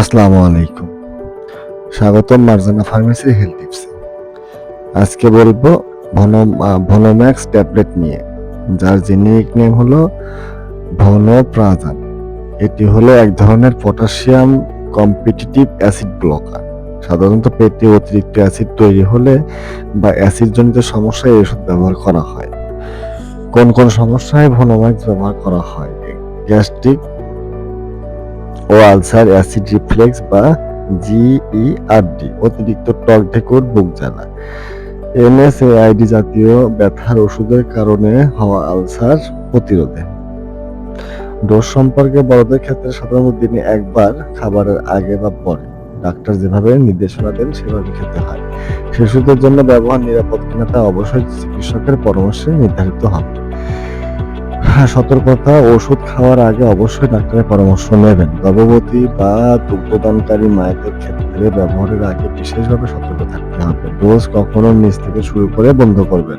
আসসালামু আলাইকুম। স্বাগতম মার্জানা ফার্মেসি হেলথ টিপস আজকে বলব ভনো ভনোম্যাক্স ট্যাবলেট নিয়ে, যার জেনেরিক নেম হলো ভনোপ্রাজান। এটি হলো এক ধরনের পটাশিয়াম কম্পিটিটিভ অ্যাসিড ব্লকার। সাধারণত পেটে অতিরিক্ত অ্যাসিড তৈরি হলে বা অ্যাসিড জনিত সমস্যায় ওষুধ ব্যবহার করা হয়। কোন কোন সমস্যায় ভনোম্যাক্স ব্যবহার করা হয়? গ্যাস্ট্রিক ও আলসার অ্যাসিড রিফ্লেক্স বা জিইআরডি অতিরিক্ত টক ঢেকুর, বুক জ্বালা। এনএসএআইডি জাতীয় ব্যথার ওষুধের কারণে হওয়া আলসার প্রতিরোধে। ডোজ সম্পর্কে বড়দের ক্ষেত্রে সাধারণত দিনে একবার, খাবারের আগে বা পরে। ডাক্তার যেভাবে নির্দেশনা দেন, সেভাবে খেতে হয়। শিশুদের জন্য ব্যবহার নিরাপদ কিনা তা অবশ্যই চিকিৎসকের পরামর্শে নির্ধারিত হবে। সতর্কতা, ওষুধ খাওয়ার আগে অবশ্যই ডাক্তারের পরামর্শ নেবেন। গর্ভবতী বা দুগ্ধদানকারী মায়েদের ক্ষেত্রে ব্যবহারের আগে বিশেষভাবে সতর্ক থাকতে হবে। ডোজ কখনো নিচ থেকে শুরু করে বন্ধ করবেন।